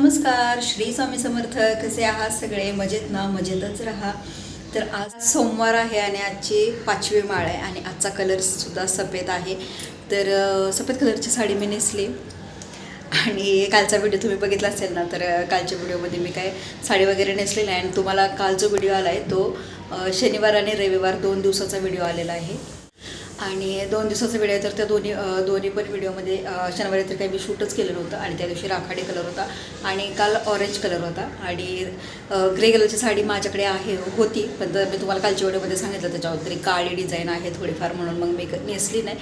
नमस्कार श्री स्वामी समर्थ. कसे आहात सगळे? मजेत ना? मजेतच राहा. तर आज सोमवार आहे आणि आजची पाचवी माळ आहे आणि आजचा कलरसुद्धा सफेद आहे. तर सफेद कलरची साडी मी नेसली. आणि कालचा व्हिडिओ तुम्ही बघितला असेल ना तर कालच्या व्हिडिओमध्ये मी काय साडी वगैरे नेसलेली आहे आणि तुम्हाला काल जो व्हिडिओ आला आहे तो शनिवार आणि रविवार दोन दिवसाचा व्हिडिओ आलेला आहे. आणि दोन दिवसाचा व्हिडिओ आहे तर त्या दोन्ही दोन्ही पण व्हिडिओमध्ये शनिवारी तर काही मी शूटच केलेलं नव्हतं आणि त्या दिवशी राखाडी कलर होता आणि काल ऑरेंज कलर होता आणि ग्रे कलरची साडी माझ्याकडे आहे होती पण तर मी तुम्हाला कालच्या व्हिडिओमध्ये सांगितलं त्याच्यावर तरी काळी डिझाईन आहे थोडीफार म्हणून मग मी नेसली नाही.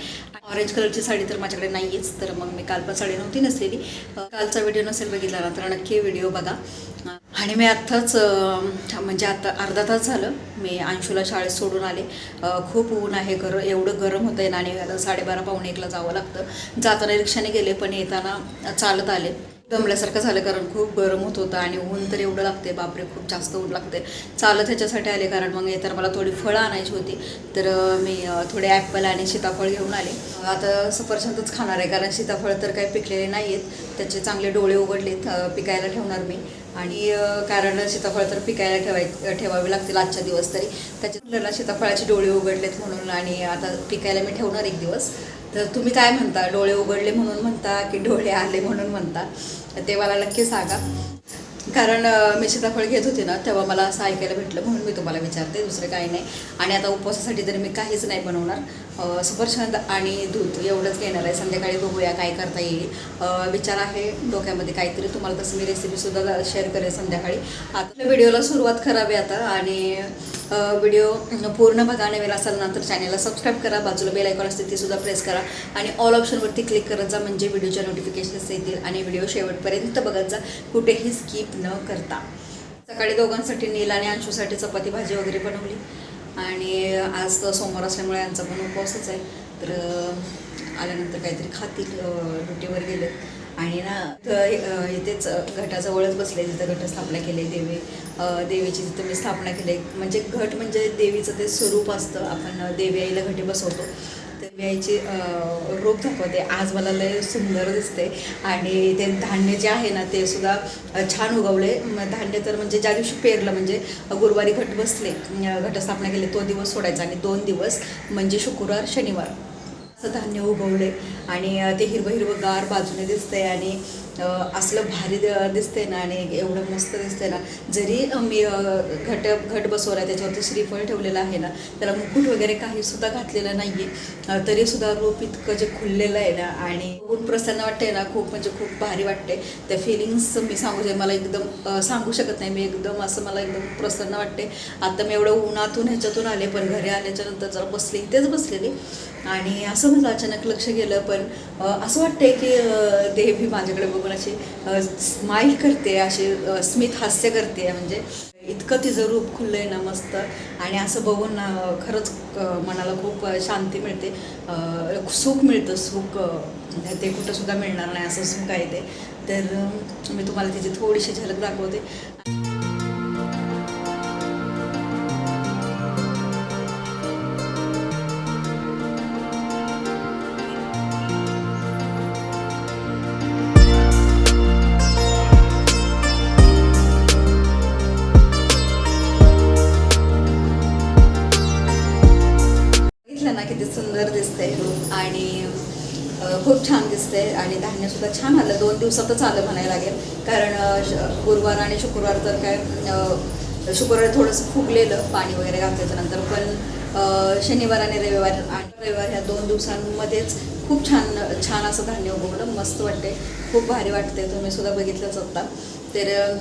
ऑरेंज कलरची साडी तर माझ्याकडे नाही आहेच तर मग मी काल पण साडी नव्हती नेसलेली. कालचा व्हिडिओ नसेल बघितला ना तर नक्की व्हिडिओ बघा. आणि मी आत्ताच म्हणजे आता अर्धा तास झालं मी अंशूला शाळेत सोडून आले. खूप ऊन आहे गर एवढं गरम होतं आहे आणि साडेबारा पावणे एकला जावं लागतं. जाताना रिक्षाने गेले पण येताना चालत आले. दमल्यासारखं झालं कारण खूप गरम होत होतं आणि ऊन तर एवढं लागते बापरे खूप जास्त ऊन लागते चालत ह्याच्यासाठी आले कारण मग येताना मला थोडी फळं आणायची होती. तर मी थोडे ॲपल आणि सीताफळ घेऊन आले. आता सफरचंदच खाणार आहे कारण सीताफळ तर काही पिकलेले नाही आहेत त्याचे चांगले डोळे उघडलेत पिकायला ठेवणार मी. आणि कारण सीताफळ तर पिकायला ठेवाय ठेवावे लागतील आजच्या दिवस तरी. त्याच्या सीताफळाचे डोळे उघडलेत म्हणून आणि आता पिकायला मी ठेवणार एक दिवस. तर तुम्ही काय म्हणता? डोळे उघडले म्हणून म्हणता की डोळे आले म्हणून म्हणता? ते मला नक्की सांगा. कारण मी सीताफळ घेत होते ना तेव्हा मला असं ऐकायला भेटलं म्हणून मी तुम्हाला विचारते दुसरं काही नाही. आणि आता उपवासासाठी तरी मी काहीच नाही बनवणार. सफरचंद आणि दूध एवढंच घेणार आहे. संध्याकाळी बघूया काय करता येईल. विचार आहे डोक्यामध्ये काहीतरी. तुम्हाला तसं मी रेसिपीसुद्धा शेअर करेन संध्याकाळी. आता व्हिडिओला सुरुवात करावी आता आणि व्हिडिओ पूर्ण बघा नवीन असाल ना तर चॅनलला सबस्क्राईब करा. बाजूला बेल आयकॉन असते तीसुद्धा प्रेस करा. आणि ऑल ऑप्शनवरती क्लिक करत जा म्हणजे व्हिडिओच्या नोटिफिकेशन्स येतील आणि व्हिडिओ शेवटपर्यंत बघत जा. कुठेही स्किप न करता. सकाळी दोघांसाठी नील आणि अंशूसाठी चपाती भाजी वगैरे बनवली. आणि आज तर सोमवार असल्यामुळे यांचा पण उपवासच आहे. तर आल्यानंतर काहीतरी खातील ड्युटीवर गेले आणि ना तर, इथेच घटाजवळच बसले जिथं घटस्थापना केली आहे देवी. देवीची जिथं मी स्थापना केली आहे. म्हणजे घट म्हणजे देवीचं ते स्वरूप असतं. आपण देवी आईला घटी बसवतो. देवी रोप अं, दाखवते आज मला लय सुंदर दिसते. आणि ते धान्य जे आहे ना ते सुद्धा छान उगवले. धान्य तर म्हणजे ज्या दिवशी पेरलं म्हणजे गुरुवारी घट बसले घटस्थापना केली तो दिवस सोडायचा. आणि दोन दिवस म्हणजे शुक्रवार शनिवार असं धान्य उगवले. आणि ते हिरवं हिरवं गार बाजूने दिसतंय. आणि असलं भारी दिसते दिसतंय ना आणि एवढं मस्त दिसतंय ना जरी मी घट घट बसवला त्याच्यावरती श्रीफळ ठेवलेलं आहे ना त्याला मुकुट वगैरे काही सुद्धा घातलेलं नाही आहे तरी सुद्धा इतकं जे खुललेलं आहे ना आणि खूप प्रसन्न वाटते ना खूप म्हणजे खूप भारी वाटते त्या फिलिंग्स मी सांगू शकते मला एकदम सांगू शकत नाही मी एकदम असं मला एकदम प्रसन्न वाटते आता मी एवढं उन्हातून ह्याच्यातून आले पण घरी आल्याच्यानंतर जरा बसले इथेच बसलेली. आणि असं माझं अचानक लक्ष गेलं पण असं वाटतंय की अ, देवी माझ्याकडे बघून अशी स्माईल करते अशी स्मित हास्य करते म्हणजे इतकं तिचं रूप खुललंय ना मस्त. आणि असं बघून ना खरंच मनाला खूप शांती मिळते. सुख मिळतं सुख म्हणजे ते कुठं सुद्धा मिळणार नाही असं सुख आहे ते. तर मी तुम्हाला तिची थोडीशी झलक दाखवते. खूप छान दिसते आणि धान्यसुद्धा छान आलं. दोन दिवसातच आलं म्हणायला लागेल. कारण श- गुरुवार आणि शुक्रवार तर काय शुक्रवारी थोडंसं फुगलेलं पाणी वगैरे घातल्याच्या नंतर. पण शनिवार आणि रविवार आणि रविवार ह्या दोन दिवसांमध्येच खूप छान छान असं धान्य उगवलं. मस्त वाटते खूप भारी वाटते तुम्ही सुद्धा बघितलंच होता तर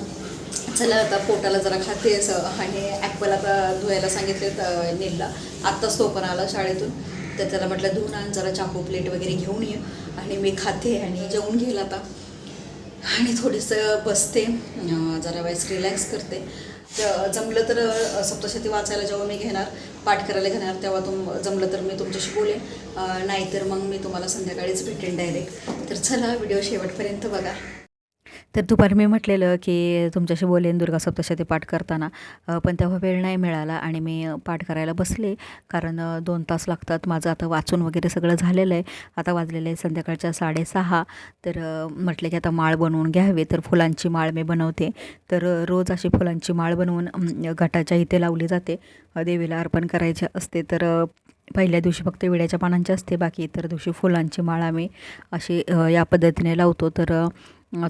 चला आता पोटाला जरा खाते असं. आणि ॲपल आता धुवायला सांगितले नीलला. आत्ताच तो पण आला शाळेतून. तर त्याला म्हटलं धुवून आण जरा चाकू प्लेट वगैरे घेऊन ये. आणि मी खाते आणि जेवून घेईल आता. आणि थोडंसं बसते जरा वेळेस रिलॅक्स करते. जमलं तर सप्तशती वाचायला जेव्हा मी घेणार पाठ करायला घेणार तेव्हा तुम जमलं तर मी तुमच्याशी बोलेन. नाहीतर मग मी तुम्हाला संध्याकाळीच भेटेन डायरेक्ट तर चला व्हिडिओ शेवटपर्यंत बघा. तर दुपारी मी म्हटलेलं की तुमच्याशी बोलेन दुर्गा सप्तशती पाठ करताना. पण तेव्हा वेळ नाही मिळाला आणि मी पाठ करायला बसले. कारण दोन तास लागतात. माझं आता वाचून वगैरे सगळं झालेलं आहे. आता वाजलेलं आहे संध्याकाळच्या साडेसहा. तर म्हटलं म्हटले की आता माळ बनवून घ्यावी. तर फुलांची माळ मी बनवते. तर रोज अशी फुलांची माळ बनवून घटाच्या इथे लावली जाते. देवीला अर्पण करायचे असते. तर पहिल्या दिवशी फक्त विड्याच्या पानांची असते. बाकी इतर दिवशी फुलांची माळ आम्ही अशी या पद्धतीने लावतो. तर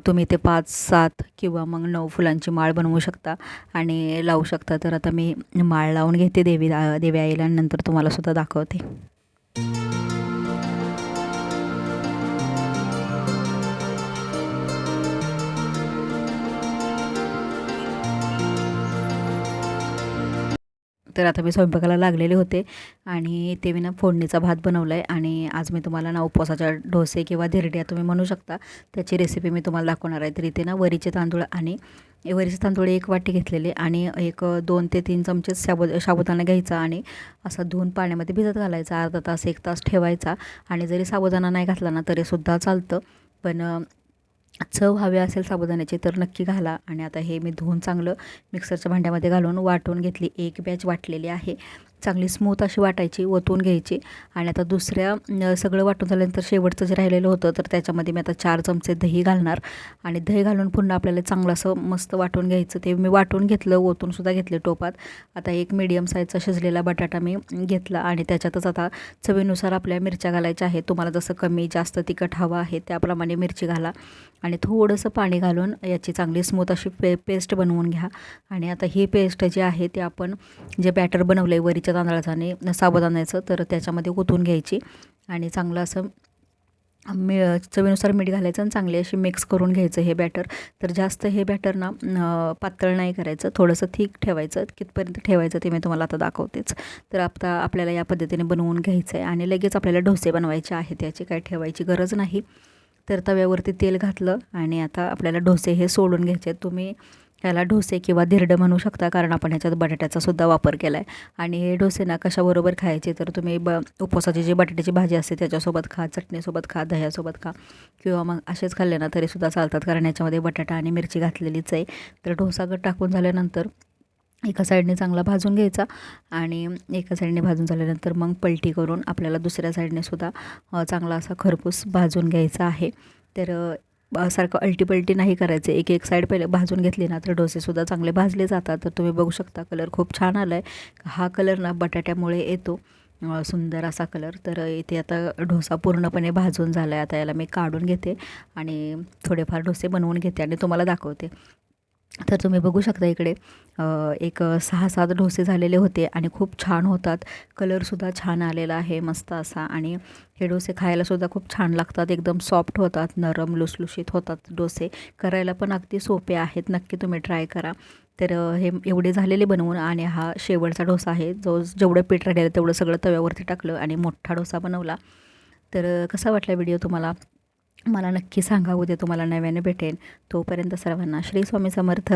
तुम्ही ते पाच सात किंवा मग नऊ फुलांची माळ बनवू शकता आणि लावू शकता. तर आता मी माळ लावून घेते देवी देवी आईला नंतर तुम्हाला सुद्धा दाखवते. तर आता मी स्वयंपाकाला लागलेले होते आणि ते मी ना फोडणीचा भात बनवला आहे आणि आज मी तुम्हाला ना उपवासाच्या डोसे किंवा धिरड्या तुम्ही म्हणू शकता. त्याची रेसिपी मी तुम्हाला दाखवणार आहे. तर इथे ना वरीचे तांदूळ आणि वरीचे तांदूळ एक वाटी घेतलेले आणि एक दोन ते तीन चमचे साबु साबुदाणा घ्यायचा आणि असा धुवून पाण्यामध्ये भिजत घालायचा. अर्धा तास एक तास ठेवायचा आणि जरी साबुदाणा नाही घातला ना तरीसुद्धा चालतं. पण चव हवी असेल साबुदाण्याची तर नक्की घाला. आणि आता हे मी धुवून चांगलं मिक्सरच्या भांड्यामध्ये घालून वाटून घेतली एक बॅच वाटलेली आहे. चांगली स्मूथ अशी वाटायची ओतून घ्यायची. आणि आता दुसऱ्या सगळं वाटून झाल्यानंतर शेवटचं जे राहिलेलं होतं तर त्याच्यामध्ये मी आता चार चमचे दही घालणार. आणि दही घालून पुन्हा आपल्याला चांगलं असं मस्त वाटून घ्यायचं. ते मी वाटून घेतलं ओतूनसुद्धा घेतले टोपात. आता एक मीडियम साईजचा शिजलेला बटाटा मी घेतला आणि त्याच्यातच आता चवीनुसार आपल्या मिरच्या घालायच्या आहेत. तुम्हाला जसं कमी जास्त तिखट हवं आहे त्याप्रमाणे मिरची घाला. आणि थोडंसं पाणी घालून याची चांगली स्मूथ अशी पे पेस्ट बनवून घ्या. आणि आता ही पेस्ट जी आहे ते आपण जे बॅटर बनवलं आहे वरीच्या तांदळाचं आणि साबुदाण्याचं तर त्याच्यामध्ये ओतून घ्यायची आणि चांगलं असं मी चवीनुसार मीठ घालायचं आणि चांगली अशी मिक्स करून घ्यायचं हे बॅटर. तर जास्त हे बॅटर ना पातळ नाही करायचं. थोडंसं थिक ठेवायचं. कितपर्यंत ठेवायचं ते मी तुम्हाला आता दाखवतेच. तर आता आपल्याला या पद्धतीने बनवून घ्यायचं आहे आणि लगेच आपल्याला डोसे बनवायचे आहेत. याची काही ठेवायची गरज नाही. तर तव्यावरती तेल घातलं आणि आता आपल्याला डोसे हे सोडून घ्यायचे. आहेत. तुम्ही ह्याला डोसे किंवा धिरडं म्हणू शकता कारण आपण ह्याच्यात बटाट्याचा सुद्धा वापर केला आहे आणि हे डोसे ना कशाबरोबर खायचे? तर तुम्ही ब उपवासाची जी बटाट्याची भाजी असते त्याच्यासोबत खा चटणीसोबत खा दह्यासोबत खा किंवा मग असेच खाल्ले ना तरीसुद्धा चालतात कारण याच्यामध्ये बटाटा आणि मिरची घातलेलीच आहे. तर डोसा गट टाकून झाल्यानंतर एका साईडने चांगला भाजून घ्यायचा आणि एका साईडने भाजून झाल्यानंतर मग पलटी करून आपल्याला दुसऱ्या साईडने सुद्धा चांगला असा खरपूस भाजून घ्यायचा आहे. तर सारखं अल्टीपल्टी नाही करायचं. एक एक साईड पहिले भाजून घेतली ना तर डोसेसुद्धा चांगले भाजले जातात. तर तुम्ही बघू शकता कलर खूप छान आला आहे हा कलर ना बटाट्यामुळे येतो. सुंदर असा कलर तर इथे आता डोसा पूर्णपणे भाजून झाला आहे आता याला मी काढून घेते आणि थोडेफार डोसे बनवून घेते आणि तुम्हाला दाखवते. तर तुम्ही बघू शकता इकडे एक सहा सात डोसे झालेले होते आणि खूप छान होतात. कलरसुद्धा छान आलेला आहे मस्त असा. आणि हे डोसे खायलासुद्धा खूप छान लागतात एकदम सॉफ्ट होतात नरम लुसलुशीत होतात डोसे. करायला पण अगदी सोपे आहेत नक्की तुम्ही ट्राय करा. तर हे एवढे झालेले बनवून आणि हा शेवटचा डोसा आहे. जो जेवढं पीठ राहिलेलं तेवढं सगळं तव्यावरती टाकलं आणि मोठा डोसा बनवला. तर कसा वाटला व्हिडिओ तुम्हाला? मला नक्की सांगा उद्या तुम्हाला नव्याने भेटेन तोपर्यंत सर्वांना श्री स्वामी समर्थ.